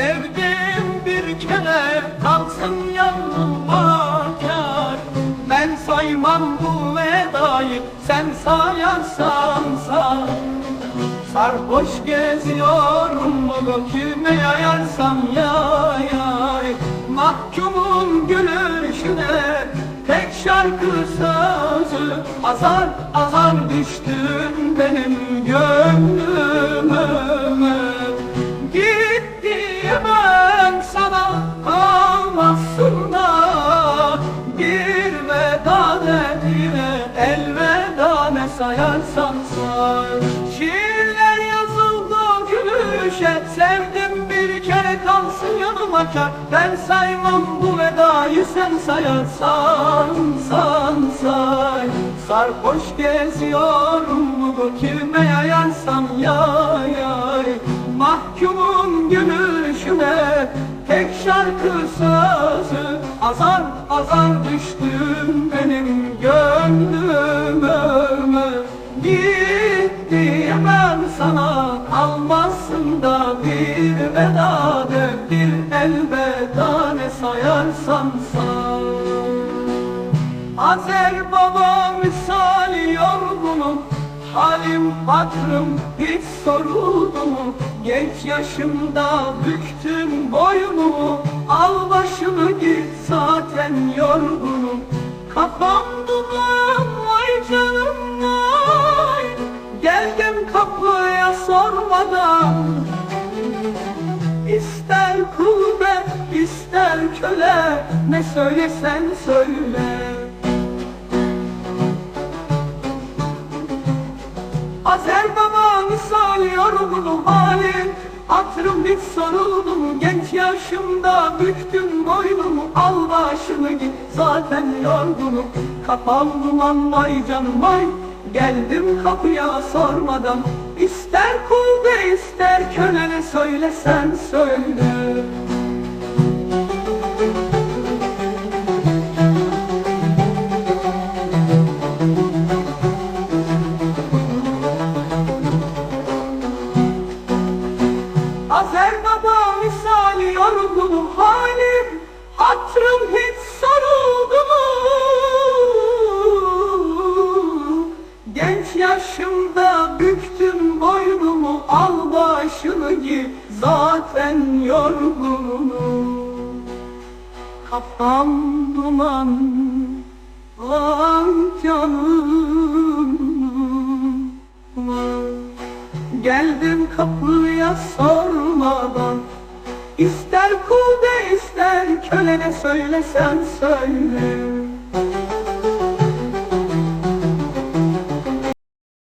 Sevdim bir kere kalsın yanıma kar Ben saymam bu vedayı sen sayarsan say Sarhoş geziyorum bunu kime yayarsam yay Mahkumun gülüşüne tek şarkı sözü. Azar azar düştün benim gönlüme dediğine elveda ne sayarsan say Şiirler yazıldı gülüşe Sevdim bir kere kalsın yanıma kar. Ben saymam bu vedayı sen sayarsan san say Sarhoş geziyorum bu kime yayarsam yay yay. Mahkumun gülüşüne tek şarkı sözü. Azar azar düştüm diyemem sana almazsın da bir veda de Bir elveda ne sayarsan say. Azer baba misali yorgunum Halim hatırım hiç soruldu mu? Genç yaşımda büktüm boynumu Al başını git zaten yorgunum. Kafam Kapıya sormadan İster kul be ister köle Ne söylesen söyle. Azer baba misal yorgunum halim Hatırım hiç soruldu Genç yaşımda büktüm boynumu Al başını git zaten yorgunum. Kafam duman canım vay Geldim kapıya sormadan İster kul ister köle ne söylesen söyle. Azer baba misali yorgunum halim. Hatırım hiç git zaten yorgunum. Kafam duman Vay canım. Geldim kapıya sormadan. İster kul de ister köle ne söylesen söyle